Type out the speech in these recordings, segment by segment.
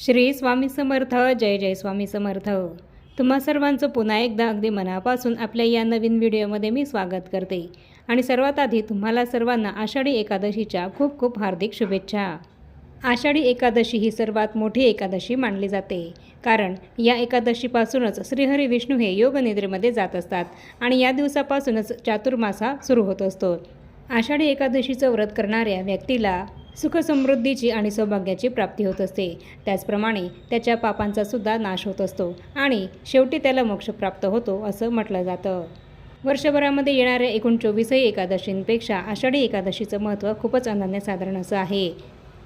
श्री स्वामी समर्थ जय जय स्वामी समर्थ. तुम्हा सर्वांचं पुन्हा एकदा अगदी मनापासून आपल्या या नवीन व्हिडिओमध्ये मी स्वागत करते. आणि सर्वात आधी तुम्हाला सर्वांना आषाढी एकादशीच्या खूप खूप हार्दिक शुभेच्छा. आषाढी एकादशी ही सर्वात मोठी एकादशी मानली जाते. कारण या एकादशीपासूनच श्रीहरी विष्णू हे योगनिद्रेमध्ये जात असतात आणि या दिवसापासूनच चातुर्मासा सुरू होत असतो. आषाढी एकादशीचं व्रत करणाऱ्या व्यक्तीला सुखसमृद्धीची आणि सौभाग्याची प्राप्ती होत असते. त्याचप्रमाणे त्याच्या पापांचा सुद्धा नाश होत असतो आणि शेवटी त्याला मोक्ष प्राप्त होतो असं म्हटलं जातं. वर्षभरामध्ये येणाऱ्या एकूण चोवीसही एकादशींपेक्षा आषाढी एकादशीचं महत्त्व खूपच अनन्यसाधारण असं आहे.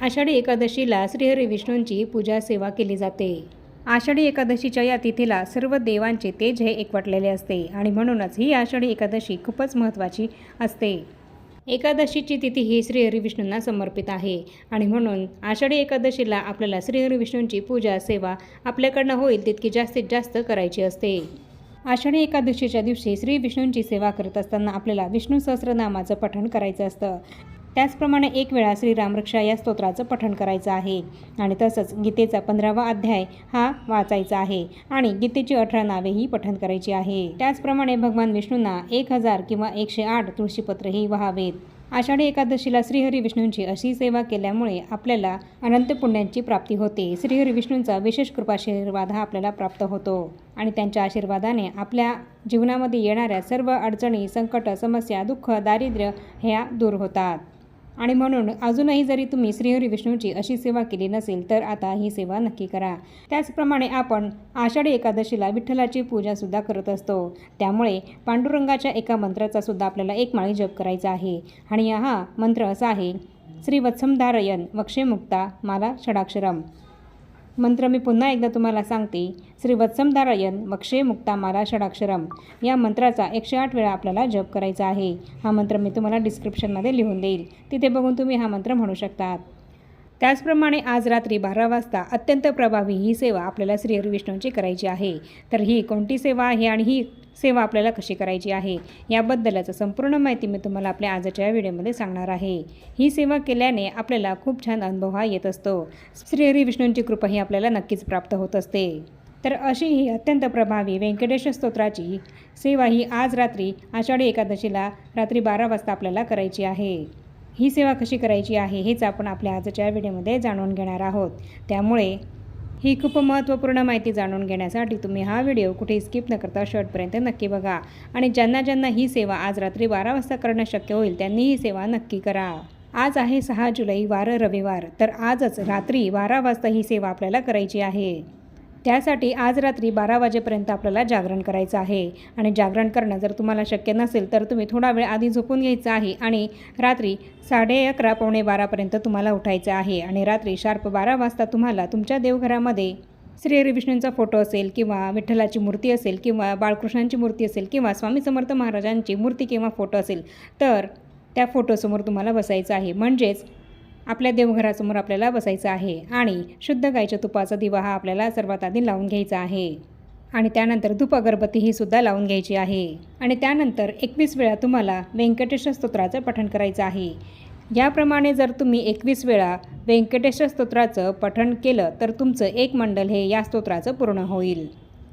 आषाढी एकादशीला श्रीहरी विष्णूंची पूजा सेवा केली जाते. आषाढी एकादशीच्या या तिथीला सर्व देवांचे तेज हे एकवटलेले असते आणि म्हणूनच ही आषाढी एकादशी खूपच महत्त्वाची असते. एकादशीची तिथी ही श्री हरिविष्णूंना समर्पित आहे. आणि म्हणून आषाढी एकादशीला आपल्याला श्री हरिविष्णूंची पूजा सेवा आपल्याकडनं होईल तितकी जास्तीत जास्त करायची असते. आषाढी एकादशीच्या दिवशी श्री विष्णूंची सेवा करत असताना आपल्याला विष्णू सहस्रनामाचं पठण करायचं असतं. त्याचप्रमाणे एक वेळा श्रीरामरक्षा या स्तोत्राचं पठण करायचं आहे. आणि तसंच गीतेचा पंधरावा अध्याय हा वाचायचा आहे आणि गीतेची अठरा नावेही पठण करायची आहे. त्याचप्रमाणे भगवान विष्णूंना एक हजार किंवा एकशे आठ तुळशीपत्रही व्हावेत. आषाढी एकादशीला श्रीहरी विष्णूंची अशी सेवा केल्यामुळे आपल्याला अनंत पुण्यांची प्राप्ती होते. श्रीहरी विष्णूंचा विशेष कृपाशीर्वाद हा आपल्याला प्राप्त होतो. आणि त्यांच्या आशीर्वादाने आपल्या जीवनामध्ये येणाऱ्या सर्व अडचणी संकट समस्या दुःख दारिद्र्य ह्या दूर होतात. आणि म्हणून अजूनही जरी तुम्ही श्रीहरी विष्णूची अशी सेवा केली नसेल तर आता ही सेवा नक्की करा. त्याचप्रमाणे आपण आषाढी एकादशीला विठ्ठलाची पूजासुद्धा करत असतो. त्यामुळे पांडुरंगाच्या एका मंत्राचा सुद्धा आपल्याला एक माळी जप करायचा आहे. आणि हा मंत्र असा आहे श्री वत्समधारयन वक्षेमुक्ता माला षडाक्षरम. मंत्र मी पुन्हा एकदा तुम्हाला सांगते. श्री वत्समधारयन वक्षे मुक्ता माला षडाक्षरम. या मंत्राचा एकशे आठ वेळा आपल्याला जप करायचा आहे. हा मंत्र मी तुम्हाला डिस्क्रिप्शनमध्ये लिहून देईल. तिथे बघून तुम्ही हा मंत्र म्हणू शकतात. त्याचप्रमाणे आज रात्री बारा वाजता अत्यंत प्रभावी ही सेवा आपल्याला श्री हरिविष्णूंची करायची आहे. तर ही कोणती सेवा आहे आणि ही सेवा आपल्याला कशी करायची आहे याबद्दलच संपूर्ण माहिती मी तुम्हाला आपल्या आजच्या व्हिडिओमध्ये सांगणार आहे. ही सेवा केल्याने आपल्याला खूप छान अनुभव हा येत असतो. श्रीहरी विष्णूंची कृपा ही आपल्याला नक्कीच प्राप्त होत असते. तर अशी ही अत्यंत प्रभावी व्यंकटेश स्तोत्राची सेवा ही आज रात्री आषाढी एकादशीला रात्री बारा वाजता आपल्याला करायची आहे. ही सेवा कशी करायची आहे हेच आपण आपल्या आजच्या व्हिडिओमध्ये जाणून घेणार आहोत. त्यामुळे ही खूप महत्त्वपूर्ण माहिती जाणून घेण्यासाठी तुम्ही हा व्हिडिओ कुठे स्किप न करता शर्टपर्यंत नक्की बघा. आणि ज्यांना ज्यांना ही सेवा आज रात्री बारा वाजता करणं शक्य होईल त्यांनी ही सेवा नक्की करा. आज आहे सहा जुलै वार रविवार. तर आजच रात्री बारा वाजता ही सेवा आपल्याला करायची आहे. त्यासाठी आज रात्री बारा वाजेपर्यंत आपल्याला जागरण करायचं आहे. आणि जागरण करणं जर तुम्हाला शक्य नसेल तर तुम्ही थोडा वेळ आधी झोपून घ्यायचं आहे आणि रात्री साडे अकरा पावणे बारापर्यंत तुम्हाला उठायचं आहे. आणि रात्री शार्प बारा वाजता तुम्हाला तुमच्या देवघरामध्ये श्री हरिविष्णूंचा फोटो असेल किंवा विठ्ठलाची मूर्ती असेल किंवा बाळकृष्णांची मूर्ती असेल किंवा स्वामी समर्थ महाराजांची मूर्ती किंवा फोटो असेल तर त्या फोटोसमोर तुम्हाला बसायचं आहे. म्हणजेच आपल्या देवघरासमोर आपल्याला बसायचं आहे आणि शुद्ध गायच्या तुपाचा दिवा हा आपल्याला सर्वात आधी लावून घ्यायचा आहे. आणि त्यानंतर धूप अगरबत्ती ही सुद्धा लावून घ्यायची आहे. आणि त्यानंतर एकवीस वेळा तुम्हाला व्यंकटेश स्तोत्राचं पठण करायचं आहे. याप्रमाणे जर तुम्ही एकवीस वेळा व्यंकटेश स्तोत्राचं पठण केलं तर तुमचं एक मंडल हे या स्तोत्राचं पूर्ण होईल.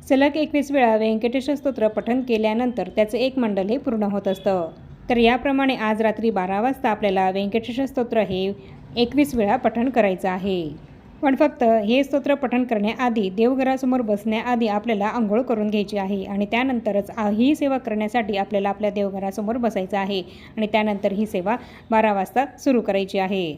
सलग एकवीस वेळा व्यंकटेश स्तोत्र पठण केल्यानंतर त्याचं एक मंडल हे पूर्ण होत असतं. तर याप्रमाणे आज रात्री बारा वाजता आपल्याला व्यंकटेश स्तोत्र हे एकवीस वेळा पठण करायचं आहे. पण फक्त हे स्तोत्र पठण करण्याआधी देवघरासमोर बसण्याआधी आपल्याला आंघोळ करून घ्यायची आहे आणि त्यानंतरच ही सेवा करण्यासाठी आपल्याला आपल्या देवघरासमोर बसायचं आहे आणि त्यानंतर ही सेवा बारा वाजता सुरू करायची आहे.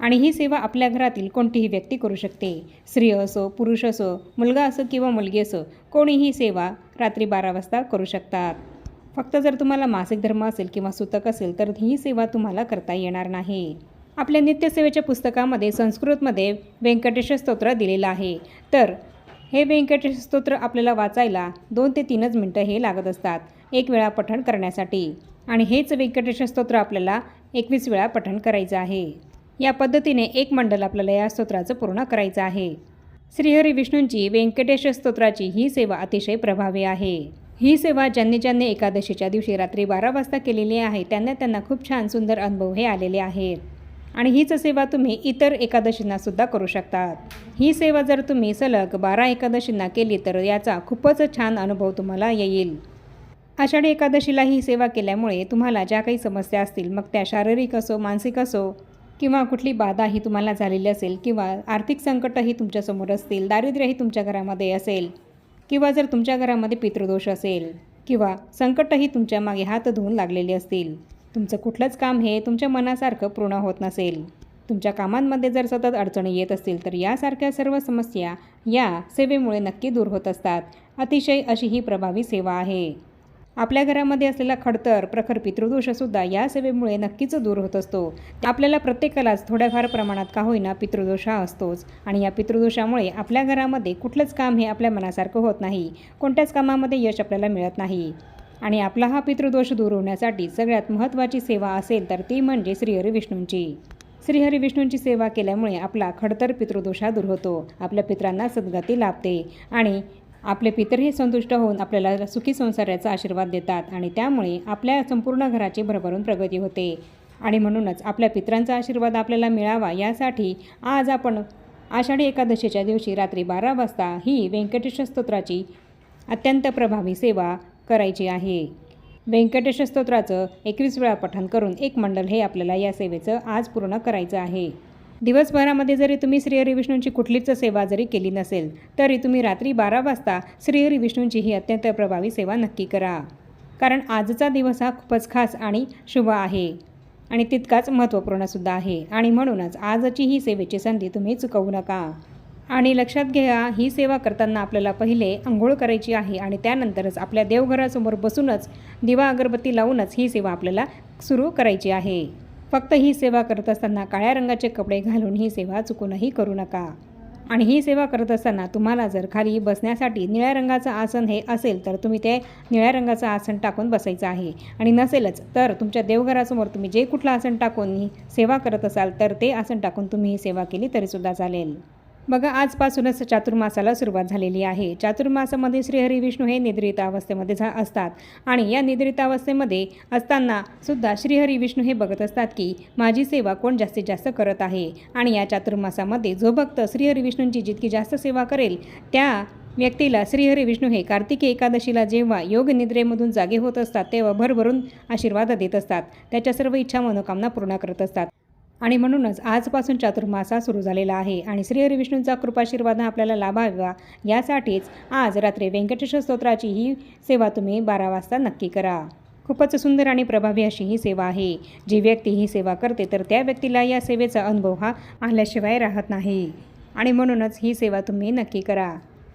आणि ही सेवा आपल्या घरातील कोणतीही व्यक्ती करू शकते. स्त्री असो पुरुष असो मुलगा असो किंवा मुलगी असो कोणीही सेवा रात्री बारा वाजता करू शकतात. फक्त जर तुम्हाला मासिक धर्म असेल किंवा सुतक असेल तर ही सेवा तुम्हाला करता येणार नाही. आपल्या नित्यसेवेच्या पुस्तकामध्ये संस्कृतमध्ये व्यंकटेश स्तोत्र दिलेलं आहे. तर हे व्यंकटेश स्तोत्र आपल्याला वाचायला दोन ते तीनच मिनटं हे लागत असतात एक वेळा पठण करण्यासाठी. आणि हेच व्यंकटेश स्तोत्र आपल्याला एकवीस वेळा पठण करायचं आहे. या पद्धतीने एक मंडल आपल्याला या स्तोत्राचं पूर्ण करायचं आहे. श्रीहरी विष्णूंची व्यंकटेश स्तोत्राची ही सेवा अतिशय प्रभावी आहे. ही सेवा ज्यांनी ज्यांनी एकादशीच्या दिवशी रात्री बारा वाजता केलेली आहे त्यांना त्यांना खूप छान सुंदर अनुभव हे आलेले आहेत. आणि हीच सेवा तुम्ही इतर एकादशींनासुद्धा करू शकतात. ही सेवा जर तुम्ही सलग बारा एकादशींना केली तर याचा खूपच छान अनुभव तुम्हाला येईल. आषाढी एकादशीला ही सेवा केल्यामुळे तुम्हाला ज्या काही समस्या असतील मग त्या शारीरिक असो मानसिक असो किंवा कुठली बाधा ही तुम्हाला झालेली असेल किंवा आर्थिक संकटही तुमच्यासमोर असतील दारिद्र्यही तुमच्या घरामध्ये असेल किंवा जर तुमच्या घरामध्ये पितृदोष असेल किंवा संकटही तुमच्या मागे हात धुवून लागलेले असतील तुमचं कुठलंच काम हे तुमच्या मनासारखं पूर्ण होत नसेल. तुमच्या कामांमध्ये जर सतत अडचणी येत असतील तर यासारख्या सर्व समस्या या सेवेमुळे नक्की दूर होत असतात. अतिशय अशी ही प्रभावी सेवा आहे. आपल्या घरामध्ये असलेला खडतर प्रखर पितृदोषसुद्धा या सेवेमुळे नक्कीच दूर होत असतो. आपल्याला प्रत्येकालाच थोड्याफार प्रमाणात का होईना पितृदोष हा असतोच आणि या पितृदोषामुळे आपल्या घरामध्ये कुठलंच काम हे आपल्या मनासारखं होत नाही. कोणत्याच कामामध्ये यश आपल्याला मिळत नाही. आणि आपला हा पितृदोष दूर होण्यासाठी सगळ्यात महत्त्वाची सेवा असेल तर ती म्हणजे श्रीहरी विष्णूंची. श्रीहरी विष्णूंची सेवा केल्यामुळे आपला खडतर पितृदोष हा दूर होतो. आपल्या पित्रांना सद्गती लाभते आणि आपले पितरही संतुष्ट होऊन आपल्याला सुखी संसाराचा आशीर्वाद देतात आणि त्यामुळे आपल्या संपूर्ण घराची भरभरून प्रगती होते. आणि म्हणूनच आपल्या पित्रांचा आशीर्वाद आपल्याला मिळावा यासाठी आज आपण आषाढी एकादशीच्या दिवशी रात्री बारा वाजता ही व्यंकटेश स्तोत्राची अत्यंत प्रभावी सेवा करायची आहे. व्यंकटेश स्तोत्राचं एकवीस वेळा पठण करून एक मंडल हे आपल्याला या सेवेचं आज पूर्ण करायचं आहे. दिवसभरामध्ये जरी तुम्ही श्रीहरी विष्णूंची कुठलीच सेवा जरी केली नसेल तरी तुम्ही रात्री बारा वाजता श्रीहरी विष्णूंची ही अत्यंत प्रभावी सेवा नक्की करा. कारण आजचा दिवस हा खूपच खास आणि शुभ आहे. आणि तितकाच महत्त्वपूर्णसुद्धा आहे. आणि म्हणूनच आजची ही सेवेची संधी तुम्ही चुकवू नका. आणि लक्षात घ्या ही सेवा करताना आपल्याला पहिले आंघोळ करायची आहे आणि त्यानंतरच आपल्या देवघरासमोर बसूनच दिवा अगरबत्ती लावूनच ही सेवा आपल्याला सुरू करायची आहे. फक्त ही सेवा करत असताना काळ्या रंगाचे कपडे घालून ही सेवा चुकूनही करू नका. आणि ही सेवा करत असताना तुम्हाला जर खाली बसण्यासाठी निळ्या रंगाचं आसन हे असेल तर तुम्ही ते निळ्या रंगाचं आसन टाकून बसायचं आहे. आणि नसेलच तर तुमच्या देवघरासमोर तुम्ही जे कुठलं आसन टाकून ही सेवा करत असाल तर ते आसन टाकून तुम्ही ही सेवा केली तरीसुद्धा चालेल. बघा आजपासूनच चातुर्मासाला सुरुवात झालेली आहे. चातुर्मासामध्ये श्रीहरी विष्णू हे निद्रित अवस्थेमध्ये झा असतात. आणि या निद्रित अवस्थेमध्ये असताना सुद्धा श्रीहरी विष्णू हे बघत असतात की माझी सेवा कोण जास्तीत जास्त करत आहे? आणि या चातुर्मासामध्ये जो भक्त श्रीहरी विष्णूंची जितकी जास्त सेवा करेल त्या व्यक्तीला श्रीहरी विष्णू हे कार्तिकी एकादशीला जेव्हा योग निद्रेमधून जागे होत असतात तेव्हा भरभरून आशीर्वाद देत असतात. त्याच्या सर्व इच्छा मनोकामना पूर्ण करत असतात. आणि म्हणूनच आजपासून चातुर्मासा सुरू झालेला आहे. आणि श्रीहरी विष्णूंचा कृपाशीर्वाद आपल्याला लाभावा यासाठीच आज रात्री व्यंकटेश्वर स्तोत्राची ही सेवा तुम्ही बारा वाजता नक्की करा. खूपच सुंदर आणि प्रभावी अशी ही सेवा आहे. जी व्यक्ती ही सेवा करते तर त्या व्यक्तीला या सेवेचा अनुभव हा आल्याशिवाय राहत नाही. आणि म्हणूनच ही सेवा तुम्ही नक्की करा.